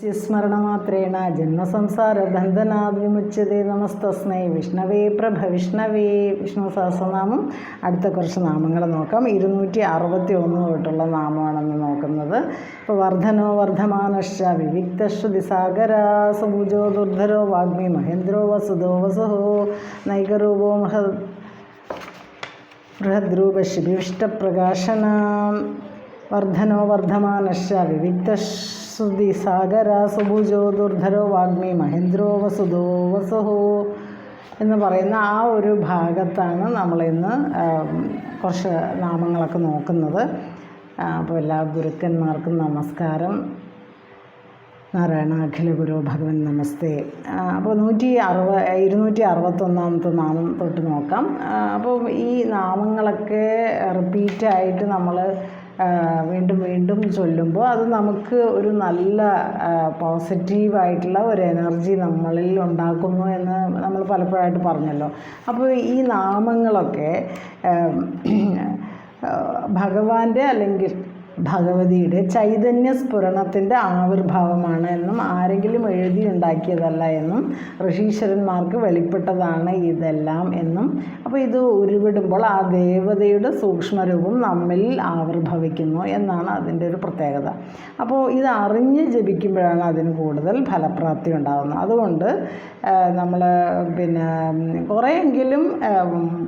സ്മരണമാത്രേണ ജന്മസംസാര നമസ്തസ്നേ നമസ്തസ്മൈ. വിഷ്ണവേ പ്രഭ വിഷ്ണവേ. വിഷ്ണു സഹസ്രനാമം. അടുത്ത കുറച്ച് നാമങ്ങൾ നോക്കാം. ഇരുന്നൂറ്റി അറുപത്തി ഒന്ന് തൊട്ടുള്ള നാമമാണെന്ന് നോക്കുന്നത്. ഇപ്പോൾ വർദ്ധമാനശ്ച വിവിക്തശ്രുതി സാഗര സമുജോ ദുർധരോ വാഗ്മി മഹേന്ദ്രോ വസുധോ വസുഹോ നൈകരൂപോ മഹ ബൃഹദ്രൂപശിഭിഷ്ടപ്രകാശന വർദ്ധനോ വർദ്ധമാനശ്ച വിവിക്തശ്രുതി സാഗര സുഭുജോ ദുർധരോ വാഗ്മി മഹേന്ദ്രോ വസുധോ വസുഹോ എന്ന് പറയുന്ന ആ ഒരു ഭാഗത്താണ് നമ്മളിന്ന് കുറച്ച് നാമങ്ങളൊക്കെ നോക്കുന്നത്. അപ്പോൾ എല്ലാ ഗുരുക്കന്മാർക്കും നമസ്കാരം. നാരായണ അഖില ഗുരു ഭഗവൻ നമസ്തേ. അപ്പോൾ നൂറ്റി അറുപ ഇരുന്നൂറ്റി അറുപത്തൊന്നാമത്തെ നാമം തൊട്ട് നോക്കാം. അപ്പോൾ ഈ നാമങ്ങളൊക്കെ റിപ്പീറ്റായിട്ട് നമ്മൾ വീണ്ടും വീണ്ടും ചൊല്ലുമ്പോൾ അത് നമുക്ക് ഒരു നല്ല പോസിറ്റീവായിട്ടുള്ള ഒരു എനർജി നമ്മളിൽ ഉണ്ടാക്കുന്നു എന്ന് നമ്മൾ പലപ്പോഴായിട്ട് പറഞ്ഞല്ലോ. അപ്പോൾ ഈ നാമങ്ങളൊക്കെ ഭഗവാന്റെ അല്ലെങ്കിൽ ഭഗവതിയുടെ ചൈതന്യ സ്ഫുരണത്തിന്റെ ആവിർഭാവമാണ് എന്നും ആരെങ്കിലും എഴുതി ഉണ്ടാക്കിയതല്ല എന്നും ഋഷീശ്വരന്മാർക്ക് വെളിപ്പെട്ടതാണ് ഇതെല്ലാം എന്നും. അപ്പോൾ ഇത് ഉരുവിടുമ്പോൾ ആ ദേവതയുടെ സൂക്ഷ്മരൂപം നമ്മിൽ ആവിർഭവിക്കുന്നു എന്നാണ് അതിന്റെ ഒരു പ്രത്യേകത. അപ്പോൾ ഇത് അറിഞ്ഞ് ജപിക്കുമ്പോഴാണ് അതിന് കൂടുതൽ ഫലപ്രാപ്തി ഉണ്ടാകുന്നത് അതുകൊണ്ട് നമ്മൾ പിന്നെ കുറേയെങ്കിലും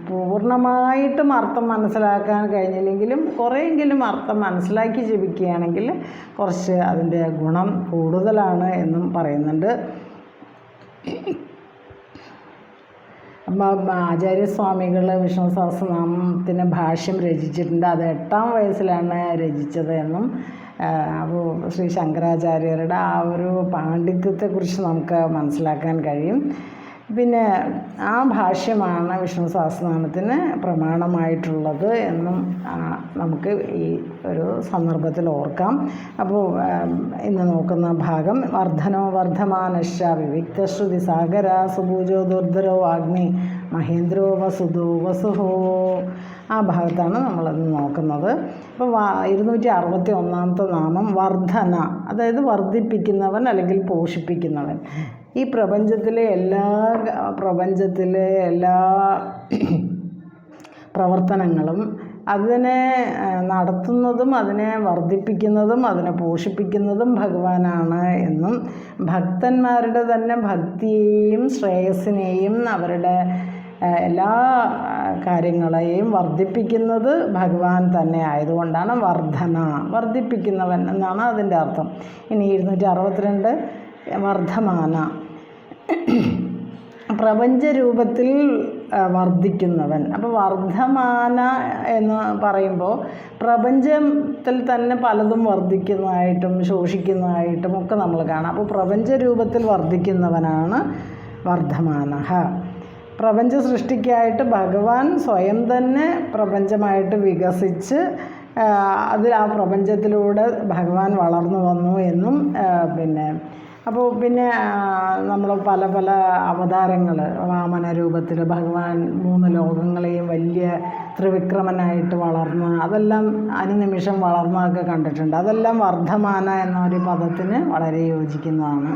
പൂർണമായിട്ടും അർത്ഥം മനസ്സിലാക്കാൻ കഴിഞ്ഞില്ലെങ്കിലും കുറേയെങ്കിലും അർത്ഥം മനസ്സിലാക്കി ജപിക്കുകയാണെങ്കിൽ കുറച്ച് അതിന്റെ ഗുണം കൂടുതലാണ് എന്നും പറയുന്നുണ്ട്. ആചാര്യസ്വാമികൾ വിഷ്ണു സഹസ്രനാമത്തിന് ഭാഷ്യം രചിച്ചിട്ടുണ്ട്. അത് എട്ടാം വയസ്സിലാണ് രചിച്ചത് എന്നും അപ്പോൾ ശ്രീ ശങ്കരാചാര്യരുടെ ആ ഒരു പാണ്ഡിത്യത്തെക്കുറിച്ച് നമുക്ക് മനസ്സിലാക്കാൻ കഴിയും. പിന്നെ ആ ഭാഷ്യമാണ് വിഷ്ണു സഹസ്രനാമത്തിന് പ്രമാണമായിട്ടുള്ളത് എന്നും നമുക്ക് ഈ ഒരു സന്ദർഭത്തിൽ ഓർക്കാം. അപ്പോൾ ഇന്ന് നോക്കുന്ന ഭാഗം വർദ്ധനോ വർദ്ധമാനശ വിവിക്തശ്രുതി സാഗര സുഭൂജോ ദുർധരോ അഗ്നി മഹേന്ദ്രോ വസുധോ വസുഹോ ആ ഭാഗത്താണ് നമ്മളത് നോക്കുന്നത്. അപ്പോൾ ഇരുന്നൂറ്റി അറുപത്തി ഒന്നാമത്തെ നാമം വർധന അതായത് വർദ്ധിപ്പിക്കുന്നവൻ അല്ലെങ്കിൽ പോഷിപ്പിക്കുന്നവൻ. ഈ പ്രപഞ്ചത്തിലെ എല്ലാ പ്രപഞ്ചത്തിലെ എല്ലാ പ്രവർത്തനങ്ങളും അതിനെ നടത്തുന്നതും അതിനെ വർദ്ധിപ്പിക്കുന്നതും അതിനെ പോഷിപ്പിക്കുന്നതും ഭഗവാനാണ് എന്നും ഭക്തന്മാരുടെ തന്നെ ഭക്തിയെയും ശ്രേയസ്സിനെയും അവരുടെ എല്ലാ കാര്യങ്ങളെയും വർദ്ധിപ്പിക്കുന്നത് ഭഗവാൻ തന്നെ ആയതുകൊണ്ടാണ് വർധന. വർദ്ധിപ്പിക്കുന്നവൻ എന്നാണ് അതിന്റെ അർത്ഥം. ഇനി ഇരുന്നൂറ്റി അറുപത്തിരണ്ട് വർദ്ധമാന പ്രപഞ്ചരൂപത്തിൽ വർദ്ധിക്കുന്നവൻ. അപ്പോൾ വർദ്ധമാന എന്ന് പറയുമ്പോൾ പ്രപഞ്ചത്തിൽ തന്നെ പലതും വർദ്ധിക്കുന്നതായിട്ടും ശോഷിക്കുന്നതായിട്ടും ഒക്കെ നമ്മൾ കാണാം. അപ്പോൾ പ്രപഞ്ചരൂപത്തിൽ വർദ്ധിക്കുന്നവനാണ് വർദ്ധമാന. പ്രപഞ്ച സൃഷ്ടിക്കായിട്ട് ഭഗവാൻ സ്വയം തന്നെ പ്രപഞ്ചമായിട്ട് വികസിച്ച് അതിൽ ആ പ്രപഞ്ചത്തിലൂടെ ഭഗവാൻ വളർന്നു വന്നു എന്നും പിന്നെ അപ്പോൾ പിന്നെ നമ്മൾ പല പല അവതാരങ്ങൾ വാമന രൂപത്തിൽ ഭഗവാൻ മൂന്ന് ലോകങ്ങളെയും വലിയ ത്രിവിക്രമനായിട്ട് വളർന്ന് അതെല്ലാം അനുനിമിഷം വളർന്നതൊക്കെ കണ്ടിട്ടുണ്ട്. അതെല്ലാം വർദ്ധമാന എന്നൊരു പദത്തിന് വളരെ യോജിക്കുന്നതാണ്.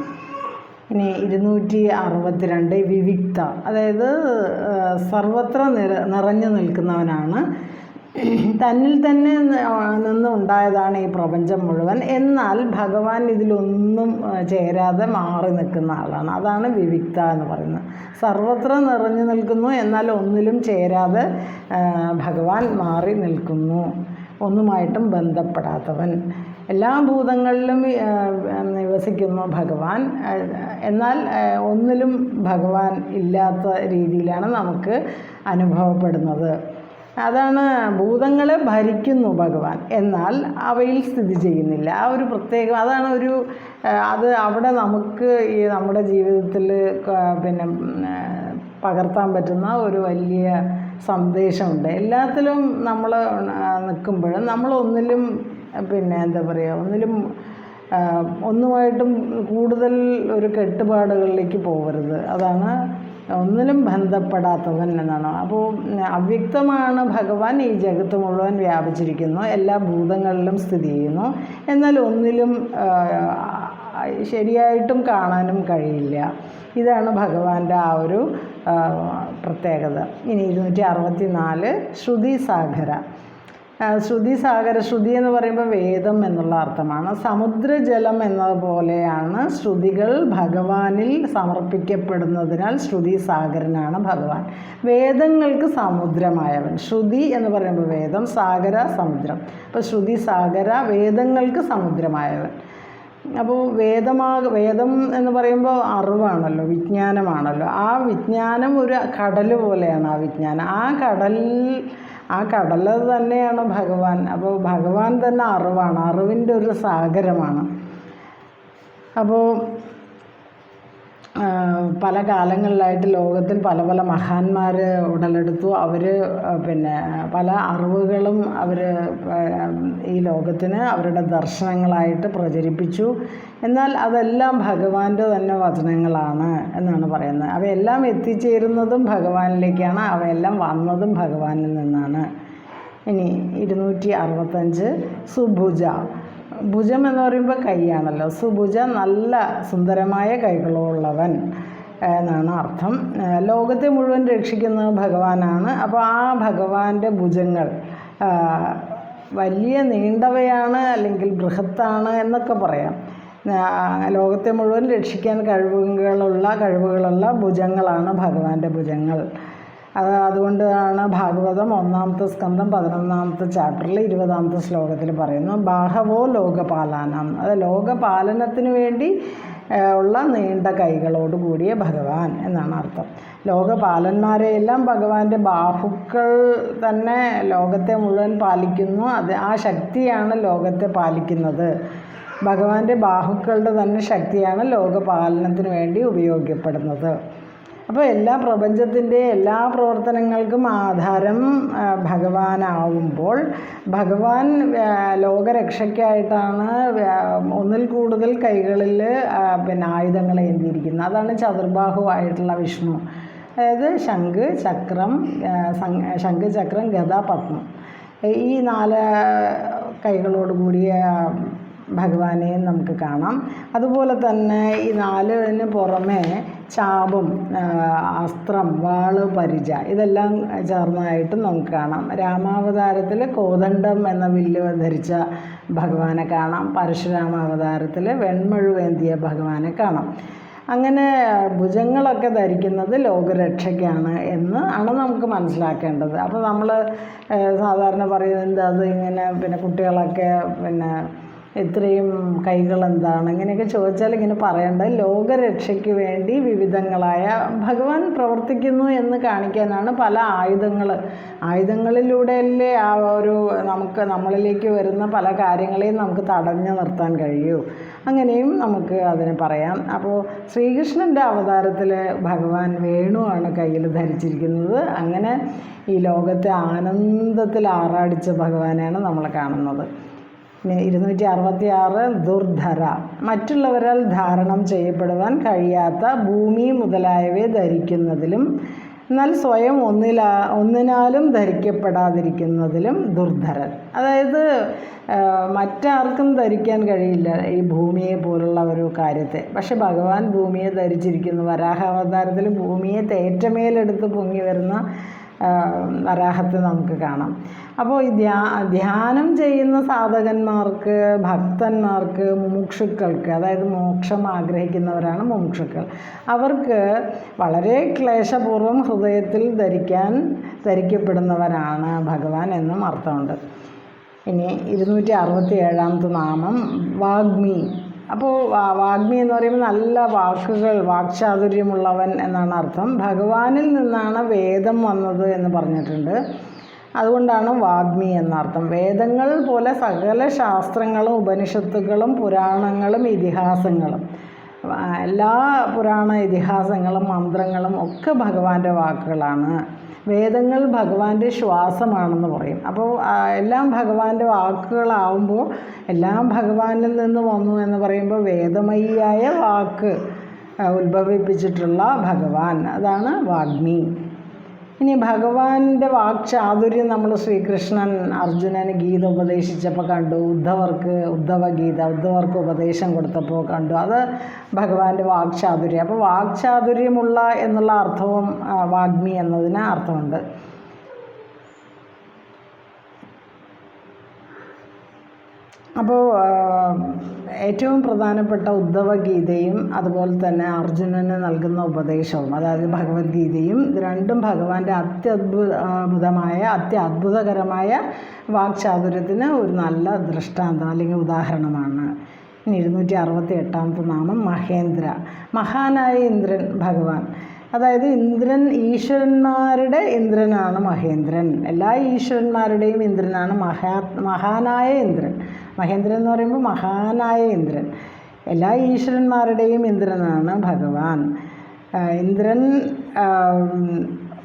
ഇനി ഇരുന്നൂറ്റി അറുപത്തിരണ്ട് വിവിക്ത അതായത് സർവത്ര നിറ നിറഞ്ഞു നിൽക്കുന്നവനാണ് തന്നിൽ തന്നെ നിന്നുണ്ടായതാണ് ഈ പ്രപഞ്ചം മുഴുവൻ. എന്നാൽ ഭഗവാൻ ഇതിലൊന്നും ചേരാതെ മാറി നിൽക്കുന്ന ആളാണ്. അതാണ് വിവിക്ത എന്ന് പറയുന്നത്. സർവത്ര നിറഞ്ഞു നിൽക്കുന്നു എന്നാൽ ഒന്നിലും ചേരാതെ ഭഗവാൻ മാറി നിൽക്കുന്നു. ഒന്നുമായിട്ടും ബന്ധപ്പെടാത്തവൻ. എല്ലാ ഭൂതങ്ങളിലും നിവസിക്കുന്നു ഭഗവാൻ. എന്നാൽ ഒന്നിലും ഭഗവാൻ ഇല്ലാത്ത രീതിയിലാണ് നമുക്ക് അനുഭവപ്പെടുന്നത്. അതാണ് ഭൂതങ്ങളെ ഭരിക്കുന്നു ഭഗവാൻ. എന്നാൽ അവയിൽ സ്ഥിതി ചെയ്യുന്നില്ല. ആ ഒരു പ്രത്യേകം അതാണ് ഒരു അത് അവിടെ നമുക്ക് ഈ നമ്മുടെ ജീവിതത്തിൽ പിന്നെ പകർത്താൻ പറ്റുന്ന ഒരു വലിയ സന്ദേശമുണ്ട്. എല്ലാത്തിലും നമ്മൾ നിൽക്കുമ്പോഴും നമ്മളൊന്നിലും പിന്നെ എന്താ പറയുക ഒന്നിലും ഒന്നുമായിട്ടും കൂടുതൽ ഒരു കെട്ടുപാടുകളിലേക്ക് പോകരുത്. അതാണ് ഒന്നിലും ബന്ധപ്പെടാത്തവൻ എന്നാണ്. അപ്പോൾ അവ്യക്തമാണ് ഭഗവാൻ ഈ ജഗത്ത് മുഴുവൻ വ്യാപിച്ചിരിക്കുന്നു എല്ലാ ഭൂതങ്ങളിലും സ്ഥിതി ചെയ്യുന്നു. എന്നാൽ ഒന്നിലും ശരിയായിട്ടും കാണാനും കഴിയില്ല. ഇതാണ് ഭഗവാന്റെ ആ ഒരു പ്രത്യേകത. ഇനി ഇരുന്നൂറ്റി അറുപത്തി നാല് ശ്രുതി സാഗര. ശ്രുതി സാഗര ശ്രുതി എന്ന് പറയുമ്പോൾ വേദം എന്നുള്ള അർത്ഥമാണ്. സമുദ്രജലം എന്നതുപോലെയാണ് ശ്രുതികൾ ഭഗവാനിൽ സമർപ്പിക്കപ്പെടുന്നതിനാൽ ശ്രുതി സാഗരനാണ് ഭഗവാൻ. വേദങ്ങൾക്ക് സമുദ്രമായവൻ. ശ്രുതി എന്ന് പറയുമ്പോൾ വേദം സാഗര സമുദ്രം. അപ്പോൾ ശ്രുതി സാഗര വേദങ്ങൾക്ക് സമുദ്രമായവൻ. അപ്പോൾ വേദമാ വേദം എന്ന് പറയുമ്പോൾ അറിവാണല്ലോ വിജ്ഞാനമാണല്ലോ. ആ വിജ്ഞാനം ഒരു കടൽ പോലെയാണ് ആ വിജ്ഞാനം. ആ കടൽ ആ കടൽ തന്നെയാണ് ഭഗവാൻ. അപ്പോൾ ഭഗവാൻ തന്നെ അറിവാണ്. അറിവിന്റെ ഒരു സാഗരമാണ്. അപ്പോൾ പല കാലങ്ങളിലായിട്ട് ലോകത്തിൽ പല പല മഹാന്മാർ ഉടലെടുത്തു. അവർ പിന്നെ പല അറിവുകളും അവർ ഈ ലോകത്തിന് അവരുടെ ദർശനങ്ങളായിട്ട് പ്രചരിപ്പിച്ചു. എന്നാൽ അതെല്ലാം ഭഗവാന്റെ തന്നെ വചനങ്ങളാണ് എന്നാണ് പറയുന്നത്. അവയെല്ലാം എത്തിച്ചേരുന്നതും ഭഗവാനിലേക്കാണ്. അവയെല്ലാം വന്നതും ഭഗവാനിൽ നിന്നാണ്. ഇനി ഇരുന്നൂറ്റി അറുപത്തഞ്ച് സുഭുജ. ഭുജം എന്ന് പറയുമ്പോൾ കൈയാണല്ലോ. സുഭുജ നല്ല സുന്ദരമായ കൈകളുള്ളവൻ എന്നാണ് അർത്ഥം. ലോകത്തെ മുഴുവൻ രക്ഷിക്കുന്ന ഭഗവാനാണ്. അപ്പോൾ ആ ഭഗവാന്റെ ഭുജങ്ങൾ വലിയ നീണ്ടവയാണ് അല്ലെങ്കിൽ ബൃഹത്താണ് എന്നൊക്കെ പറയാം. ലോകത്തെ മുഴുവൻ രക്ഷിക്കാൻ കഴിവുകളുള്ള കഴിവുകളുള്ള ഭുജങ്ങളാണ് ഭഗവാന്റെ ഭുജങ്ങൾ. അത് അതുകൊണ്ടാണ് ഭാഗവതം ഒന്നാമത്തെ സ്കന്ധം പതിനൊന്നാമത്തെ ചാപ്റ്ററിൽ ഇരുപതാമത്തെ ശ്ലോകത്തിൽ പറയുന്നു ബാഹവോ ലോകപാലാനം. അത് ലോകപാലനത്തിന് വേണ്ടി ഉള്ള നീണ്ട കൈകളോട് കൂടിയ ഭഗവാൻ എന്നാണ് അർത്ഥം. ലോകപാലന്മാരെയെല്ലാം ഭഗവാന്റെ ബാഹുക്കൾ തന്നെ ലോകത്തെ മുഴുവൻ പാലിക്കുന്നു. അത് ആ ശക്തിയാണ് ലോകത്തെ പാലിക്കുന്നത്. ഭഗവാന്റെ ബാഹുക്കളുടെ തന്നെ ശക്തിയാണ് ലോകപാലനത്തിന് വേണ്ടി ഉപയോഗിക്കപ്പെടുന്നത്. അപ്പോൾ എല്ലാ പ്രപഞ്ചത്തിന്റെ എല്ലാ പ്രവർത്തനങ്ങൾക്കും ആധാരം ഭഗവാനാവുമ്പോൾ ഭഗവാൻ ലോകരക്ഷയ്ക്കായിട്ടാണ് ഒന്നിൽ കൂടുതൽ കൈകളിൽ പിന്നെ ആയുധങ്ങൾ ഏന്തിയിരിക്കുന്നത്. അതാണ് ചതുർബാഹുവായിട്ടുള്ള വിഷ്ണു. അതായത് ശംഖ് ചക്രം ശംഖ് ചക്രം ഗദ പത്മം. ഈ നാല് കൈകളോട് കൂടിയ ഭഗവാനെയും നമുക്ക് കാണാം. അതുപോലെ തന്നെ ഈ നാലിന് പുറമെ ചാപം അസ്ത്രം വാൾ പരിച ഇതെല്ലാം ചേർന്നതായിട്ടും നമുക്ക് കാണാം. രാമാവതാരത്തിൽ കോദണ്ഡം എന്ന വില്ല് ധരിച്ച ഭഗവാനെ കാണാം. പരശുരാമ അവതാരത്തിൽ വെൺമഴുവേന്തിയ ഭഗവാനെ കാണാം. അങ്ങനെ ഭുജങ്ങളൊക്കെ ധരിക്കുന്നത് ലോകരക്ഷയ്ക്കാണ് എന്ന് ആണ് നമുക്ക് മനസ്സിലാക്കേണ്ടത്. അപ്പോൾ നമ്മൾ സാധാരണ പറയുന്നത് അത് ഇങ്ങനെ പിന്നെ കുട്ടികളൊക്കെ പിന്നെ ഇത്രയും കൈകൾ എന്താണ്? ഇങ്ങനെയൊക്കെ ചോദിച്ചാൽ ഇങ്ങനെ പറയേണ്ടത് ലോകരക്ഷയ്ക്ക് വേണ്ടി വിവിധങ്ങളായ ഭഗവാൻ പ്രവർത്തിക്കുന്നു എന്ന് കാണിക്കാനാണ് പല ആയുധങ്ങൾ. ആയുധങ്ങളിലൂടെയല്ലേ ആ ഒരു നമുക്ക് നമ്മളിലേക്ക് വരുന്ന പല കാര്യങ്ങളെയും നമുക്ക് തടഞ്ഞു നിർത്താൻ കഴിയൂ. അങ്ങനെയും നമുക്ക് അതിന് പറയാം. അപ്പോൾ ശ്രീകൃഷ്ണന്റെ അവതാരത്തിൽ ഭഗവാൻ വേണുവാണ് കയ്യിൽ ധരിച്ചിരിക്കുന്നത്. അങ്ങനെ ഈ ലോകത്തെ ആനന്ദത്തിൽ ആറാടിച്ച ഭഗവാനെയാണ് നമ്മൾ കാണുന്നത്. പിന്നെ ഇരുന്നൂറ്റി അറുപത്തി ആറ് ദുർധര. മറ്റുള്ളവരാൽ ധാരണം ചെയ്യപ്പെടുവാൻ കഴിയാത്ത ഭൂമി മുതലായവയെ ധരിക്കുന്നതിലും എന്നാൽ സ്വയം ഒന്നിലാ ഒന്നിനാലും ധരിക്കപ്പെടാതിരിക്കുന്നതിലും ദുർധരൻ. അതായത് മറ്റാർക്കും ധരിക്കാൻ കഴിയില്ല ഈ ഭൂമിയെ പോലുള്ള ഒരു കാര്യത്തെ. പക്ഷെ ഭഗവാൻ ഭൂമിയെ ധരിച്ചിരിക്കുന്നു. വരാഹാവതാരത്തിൽ ഭൂമിയെ തേറ്റമേലെടുത്ത് പൊങ്ങി വരുന്ന ആ, വരാഹത്തെ നമുക്ക് കാണാം. അപ്പോൾ ഈ ധ്യാ ധ്യാനം ചെയ്യുന്ന സാധകന്മാർക്ക് ഭക്തന്മാർക്ക് മുമുക്ഷുക്കൾക്ക് അതായത് മോക്ഷം ആഗ്രഹിക്കുന്നവരാണ് മുമുക്ഷുക്കൾ. അവർക്ക് വളരെ ക്ലേശപൂർവം ഹൃദയത്തിൽ ധരിക്കാൻ ധരിക്കപ്പെടുന്നവരാണ് ഭഗവാൻ എന്നും അർത്ഥമുണ്ട്. ഇനി ഇരുന്നൂറ്റി അറുപത്തി ഏഴാമത്തെ നാമം വാഗ്മി. അപ്പോൾ വാഗ്മി എന്ന് പറയുമ്പോൾ നല്ല വാക്കുകൾ വാക്ചാതുര്യമുള്ളവൻ എന്നാണ് അർത്ഥം. ഭഗവാനിൽ നിന്നാണ് വേദം വന്നത് എന്ന് പറഞ്ഞിട്ടുണ്ട്. അതുകൊണ്ടാണ് വാഗ്മി എന്നർത്ഥം വേദങ്ങൾ പോലെ സകല ശാസ്ത്രങ്ങളും ഉപനിഷത്തുകളും പുരാണങ്ങളും ഇതിഹാസങ്ങളും എല്ലാ പുരാണ ഇതിഹാസങ്ങളും മന്ത്രങ്ങളും ഒക്കെ ഭഗവാന്റെ വാക്കുകളാണ്. വേദങ്ങൾ ഭഗവാന്റെ ശ്വാസമാണെന്ന് പറയും. അപ്പോൾ എല്ലാം ഭഗവാന്റെ വാക്കുകളാവുമ്പോൾ എല്ലാം ഭഗവാനിൽ നിന്ന് വന്നു എന്ന് പറയുമ്പോൾ വേദമയിയായ വാക്ക് ഉത്ഭവിപ്പിച്ചിട്ടുള്ള ഭഗവാൻ. അതാണ് വാഗ്മി. ഇനി ഭഗവാന്റെ വാക്ചാതുര്യം നമ്മൾ ശ്രീകൃഷ്ണൻ അർജുനന് ഗീത ഉപദേശിച്ചപ്പോൾ കണ്ടു. ഉദ്ധവർക്ക് ഉദ്ധവ ഗീത ഉദ്ധവർക്ക് ഉപദേശം കൊടുത്തപ്പോൾ കണ്ടു. അത് ഭഗവാന്റെ വാക്ചാതുര്യം. അപ്പോൾ വാക്ചാതുര്യമുള്ള എന്നുള്ള അർത്ഥവും വാഗ്മി എന്നതിന് അർത്ഥമുണ്ട്. അപ്പോൾ ഏറ്റവും പ്രധാനപ്പെട്ട ഉദ്ധവഗീതയും അതുപോലെ തന്നെ അർജുനന് നൽകുന്ന ഉപദേശവും അതായത് ഭഗവത്ഗീതയും രണ്ടും ഭഗവാന്റെ അത്യത്ഭുതമായ അത്യത്ഭുതകരമായ വാക്ചാതുര്യത്തിന് ഒരു നല്ല ദൃഷ്ടാന്തം അല്ലെങ്കിൽ ഉദാഹരണമാണ്. ഇനി ഇരുന്നൂറ്റി അറുപത്തി എട്ടാമത്തെ നാമം മഹേന്ദ്ര. മഹാനായ ഇന്ദ്രൻ ഭഗവാൻ. അതായത് ഇന്ദ്രൻ ഈശ്വരന്മാരുടെ ഇന്ദ്രനാണ് മഹേന്ദ്രൻ. എല്ലാ ഈശ്വരന്മാരുടെയും ഇന്ദ്രനാണ് മഹാ മഹാനായ ഇന്ദ്രൻ. മഹേന്ദ്രൻ എന്ന് പറയുമ്പോൾ മഹാനായ ഇന്ദ്രൻ. എല്ലാ ഈശ്വരന്മാരുടെയും ഇന്ദ്രനാണ് ഭഗവാൻ. ഇന്ദ്രൻ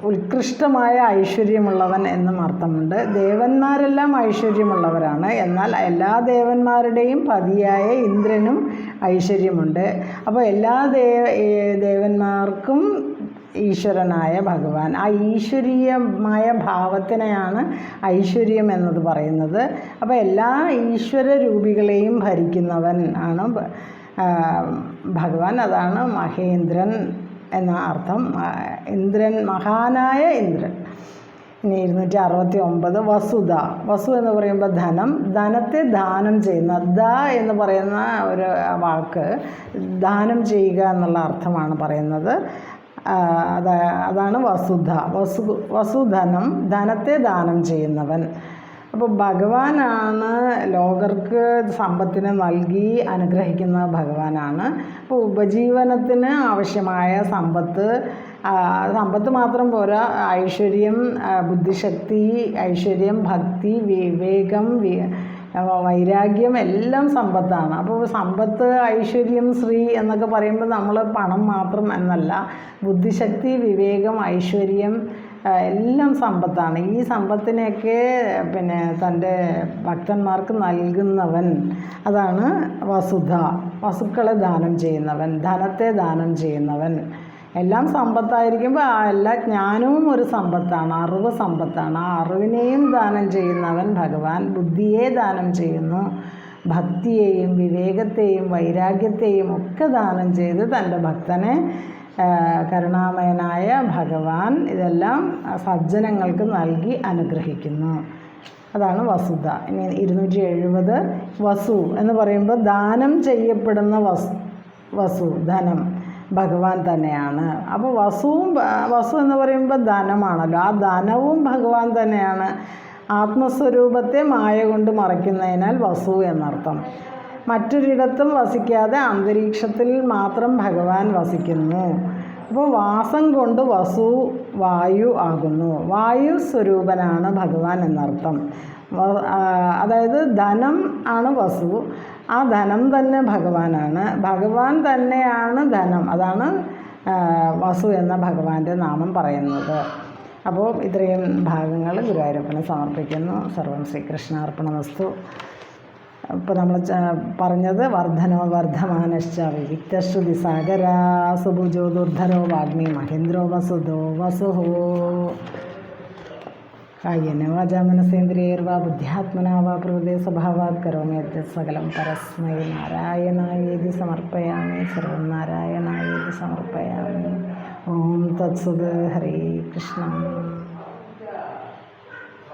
ഉത്കൃഷ്ടമായ ഐശ്വര്യമുള്ളവൻ എന്നും അർത്ഥമുണ്ട്. ദേവന്മാരെല്ലാം ഐശ്വര്യമുള്ളവരാണ്. എന്നാൽ എല്ലാ ദേവന്മാരുടെയും പതിയായ ഇന്ദ്രനും ഐശ്വര്യമുണ്ട്. അപ്പോൾ എല്ലാ ദേവ ദേവന്മാർക്കും ഈശ്വരനായ ഭഗവാൻ. ആ ഈശ്വരീയമായ ഭാവത്തിനെയാണ് ഐശ്വര്യം എന്നത് പറയുന്നത്. അപ്പോൾ എല്ലാ ഈശ്വര രൂപികളെയും ഭരിക്കുന്നവൻ ആണ് ഭഗവാൻ. അതാണ് മഹേന്ദ്രൻ എന്ന അർത്ഥം. ഇന്ദ്രൻ മഹാനായ ഇന്ദ്രൻ. ഇനി ഇരുന്നൂറ്റി അറുപത്തി ഒമ്പത് വസുധ. വസു എന്ന് പറയുമ്പോൾ ധനം. ധനത്തെ ദാനം ചെയ്യുന്ന ദ എന്ന് പറയുന്ന ഒരു വാക്ക് ദാനം ചെയ്യുക എന്നുള്ള അർത്ഥമാണ് പറയുന്നത്. അതാ അതാണ് വസുധ. വസു വസുധനം ധനത്തെ ദാനം ചെയ്യുന്നവൻ. അപ്പോൾ ഭഗവാനാണ് ലോകർക്ക് സമ്പത്തിനെ നൽകി അനുഗ്രഹിക്കുന്ന ഭഗവാനാണ്. അപ്പോൾ ഉപജീവനത്തിന് ആവശ്യമായ സമ്പത്ത് സമ്പത്ത് മാത്രം പോരാ. ഐശ്വര്യം ബുദ്ധിശക്തി ഐശ്വര്യം ഭക്തി വിവേകം വൈരാഗ്യം എല്ലാം സമ്പത്താണ്. അപ്പോൾ സമ്പത്ത് ഐശ്വര്യം ശ്രീ എന്നൊക്കെ പറയുമ്പോൾ നമ്മൾ പണം മാത്രം എന്നല്ല ബുദ്ധിശക്തി വിവേകം ഐശ്വര്യം എല്ലാം സമ്പത്താണ്. ഈ സമ്പത്തിനെയൊക്കെ പിന്നെ തന്റെ ഭക്തന്മാർക്ക് നൽകുന്നവൻ അതാണ് വസുധ. വസുക്കളെ ദാനം ചെയ്യുന്നവൻ ധനത്തെ ദാനം ചെയ്യുന്നവൻ. എല്ലാം സമ്പത്തായിരിക്കുമ്പോൾ ആ എല്ലാ ജ്ഞാനവും ഒരു സമ്പത്താണ് അറിവ് സമ്പത്താണ്. ആ അറിവിനെയും ദാനം ചെയ്യുന്നവൻ ഭഗവാൻ ബുദ്ധിയെ ദാനം ചെയ്യുന്നു. ഭക്തിയെയും വിവേകത്തെയും വൈരാഗ്യത്തെയും ഒക്കെ ദാനം ചെയ്ത് തന്റെ ഭക്തനെ കരുണാമയനായ ഭഗവാൻ ഇതെല്ലാം സജ്ജനങ്ങൾക്ക് നൽകി അനുഗ്രഹിക്കുന്നു. അതാണ് വസുധ. ഇനി ഇരുന്നൂറ്റി എഴുപത് വസു എന്ന് പറയുമ്പോൾ ദാനം ചെയ്യപ്പെടുന്ന വസ് വസു ധനം. ഭഗവാൻ തന്നെയാണ്. അപ്പോൾ വസുവും വസു എന്ന് പറയുമ്പോൾ ധനമാണല്ലോ. ആ ധനവും ഭഗവാൻ തന്നെയാണ്. ആത്മസ്വരൂപത്തെ മായ കൊണ്ട് മറയ്ക്കുന്നതിനാൽ വസു എന്നർത്ഥം. മറ്റൊരിടത്തും വസിക്കാതെ അന്തരീക്ഷത്തിൽ മാത്രം ഭഗവാൻ വസിക്കുന്നു. അപ്പോൾ വാസം കൊണ്ട് വസു വായു ആകുന്നു. വായു സ്വരൂപനാണ് ഭഗവാൻ എന്നർത്ഥം. അതായത് ധനം ആണ് വസു. ആ ധനം തന്നെ ഭഗവാനാണ്. ഭഗവാൻ തന്നെയാണ് ധനം. അതാണ് വസു എന്ന ഭഗവാന്റെ നാമം പറയുന്നത്. അപ്പോൾ ഇത്രയും ഭാഗങ്ങൾ ഗുരുവായൂരപ്പന് സമർപ്പിക്കുന്നു. സർവം ശ്രീകൃഷ്ണാർപ്പണ വസ്തു ഇപ്പോൾ നമ്മൾ പറഞ്ഞത് വർദ്ധനോ വർദ്ധമാനശ്ച വിവിക്തശ്രുതി സാഗരാ സുഭുജോ ദുർധരോ വാഗ്മി മഹേന്ദ്രോ വസുധോ വസുഹോ. കായ്യന വാച മനസേന്ദ്രിയർവാ ബുദ്ധ്യാത്മനാ വാ പ്രകൃതി സ്വഭാവാത് കരോമി യദ്യത് സകലം പരസ്മൈ നാരായണായേതി സമർപ്പയാമി സർവം നാരായണായേതി സമർപ്പയാമി. ഓം തത്സുത് ഹരേ കൃഷ്ണ.